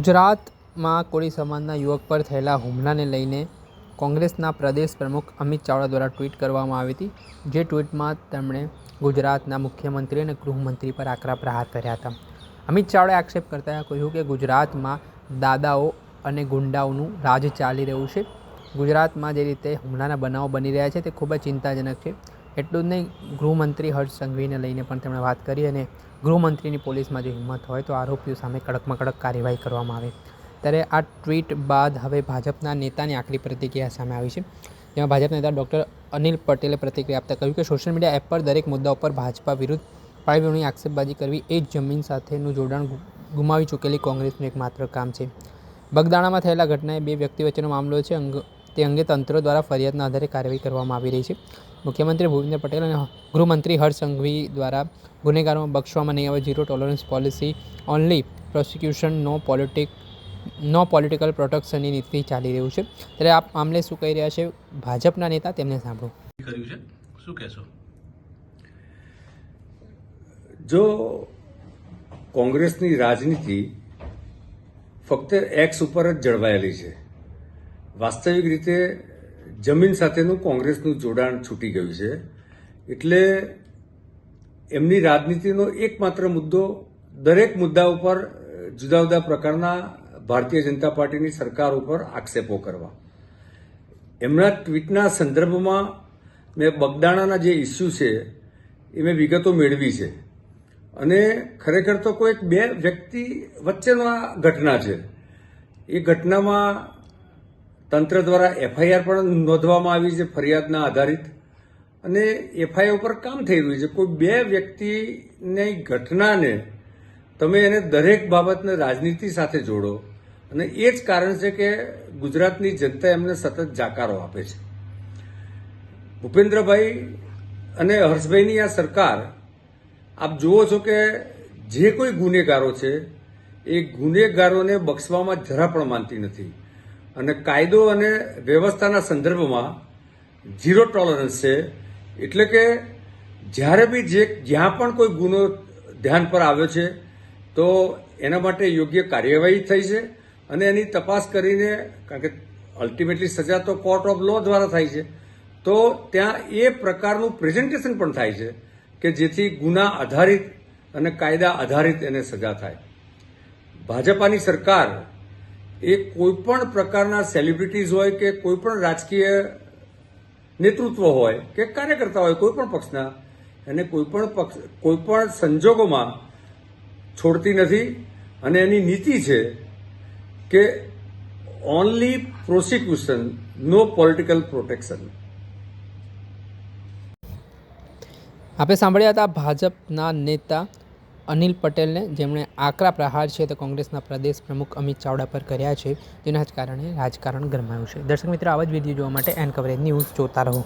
ગુજરાતમાં કોળી સમાજના યુવક પર થયેલા હુમલાને લઈને કોંગ્રેસના પ્રદેશ પ્રમુખ અમિત ચાવડા દ્વારા ટ્વીટ કરવામાં આવી હતી, જે ટ્વીટમાં તેમણે ગુજરાતના મુખ્યમંત્રી અને ગૃહમંત્રી પર આકરા પ્રહાર કર્યા હતા. અમિત ચાવડાએ આક્ષેપ કરતા કહ્યું કે ગુજરાતમાં દાદાઓ અને ગુંડાઓનું રાજ ચાલી રહ્યું છે. ગુજરાતમાં જે રીતે હુમલાના બનાવો બની રહ્યા છે તે ખૂબ જ ચિંતાજનક છે. એટલું જ નહીં, ગૃહમંત્રી હર્ષ સંઘવીને લઈને પણ તેમણે વાત કરી અને ગૃહમંત્રીની પોલીસમાં જો હિંમત હોય તો આરોપીઓ સામે કડકમાં કડક કાર્યવાહી કરવામાં આવે. ત્યારે આ ટ્વીટ બાદ હવે ભાજપના નેતાની આખરી પ્રતિક્રિયા સામે આવી છે. જેમાં ભાજપ નેતા ડૉક્ટર અનિલ પટેલે પ્રતિક્રિયા આપતા કહ્યું કે સોશિયલ મીડિયા એપ પર દરેક મુદ્દા ઉપર ભાજપા વિરુદ્ધ પાળીવીણી આક્ષેપબાજી કરવી એ જ જમીન સાથેનું જોડાણ ગુમાવી ચૂકેલી કોંગ્રેસનું એકમાત્ર કામ છે. બગદાણામાં થયેલા ઘટનાએ બે વ્યક્તિ વચ્ચેનો મામલો છે. અંગ તે અંગે તંત્ર દ્વારા ફરિયાદના આધારે કાર્યવાહી કરવામાં આવી રહી છે. મુખ્યમંત્રી ભૂપેન્દ્ર પટેલ અને ગૃહમંત્રી હર્ષ સંઘવી દ્વારા ગુનેગારોમાં બક્ષવામાં નહીં આવે zero tolerance policy only prosecution no politic no political પ્રોટેક્શનની નીતિ ચાલી રહ્યું છે. ત્યારે આ મામલે શું કહી રહ્યા છે? ભાજપના નેતા તેમને સાંભળો. કર્યું છે? શું કહેશો? જો કોંગ્રેસની રાજનીતિ ફક્ત એક્સ ઉપર જ જળવાયેલી છે વાસ્તવિક રીતે જમીન સાથેનું કોંગ્રેસનું જોડાણ છૂટી ગયું છે. એટલે એમની રાજનીતિનો એકમાત્ર મુદ્દો દરેક મુદ્દા ઉપર જુદા જુદા પ્રકારના ભારતીય જનતા પાર્ટીની સરકાર ઉપર આક્ષેપો કરવા. એમના ટ્વીટના સંદર્ભમાં મેં બગદાણાના જે ઇસ્યુ છે, એ મેં વિગતો મેળવી છે. અને ખરેખર તો કોઈક બે વ્યક્તિ વચ્ચેનો આ ઘટના છે. એ ઘટનામાં તંત્ર દ્વારા એફઆઈઆર પણ નોંધવામાં આવી છે ફરિયાદના આધારિત. અને એફઆઈઆર ઉપર કામ થઈ રહ્યું છે. કોઈ બે વ્યક્તિની ઘટનાને તમે એને દરેક બાબતને રાજનીતિ સાથે જોડો. અને એ જ કારણ છે કે ગુજરાતની જનતા એમને સતત જાકારો આપે છે. ભૂપેન્દ્રભાઈ અને હર્ષભાઈની આ સરકાર, આપ જુઓ છો કે જે કોઈ ગુનેગારો છે, એ ગુનેગારોને બક્ષવામાં જરા પણ માનતી નથી. અને કાયદો અને વ્યવસ્થાના સંદર્ભમાં ઝીરો ટોલરન્સ છે. એટલે કે જ્યારે બી જે જ્યાં પણ કોઈ ગુનો ધ્યાન પર આવ્યો છે, તો એના માટે યોગ્ય કાર્યવાહી થઈ છે અને એની તપાસ કરીને, કારણ કે અલ્ટિમેટલી સજા તો કોર્ટ ઓફ લો દ્વારા થાય છે, તો ત્યાં એ પ્રકારનું પ્રેઝન્ટેશન પણ થાય છે કે જેથી ગુના આધારિત અને કાયદા આધારિત એને સજા થાય. ભાજપાની સરકાર એ કોઈ પણ પ્રકારના સેલિબ્રિટીઝ હોય કે કોઈ પણ રાજકીય નેતૃત્વ હોય કે કાર્યકર્તા હોય કોઈ પણ પક્ષના, એને કોઈ પણ પક્ષ, કોઈપણ સંજોગોમાં છોડતી નથી અને એની નીતિ છે કે only prosecution no political protection આપણે સાંભળ્યા હતા ભાજપના નેતા અનિલ પટેલને જેમણે આકરા પ્રહાર છે તે કોંગ્રેસના પ્રદેશ પ્રમુખ અમિત ચાવડા પર કર્યા છે, જેના જ કારણે રાજકારણ ગરમાયું છે. દર્શક મિત્રો, આવા જ વીડિયો જોવા માટે એન કવરેજ ન્યૂઝ જોતા રહો.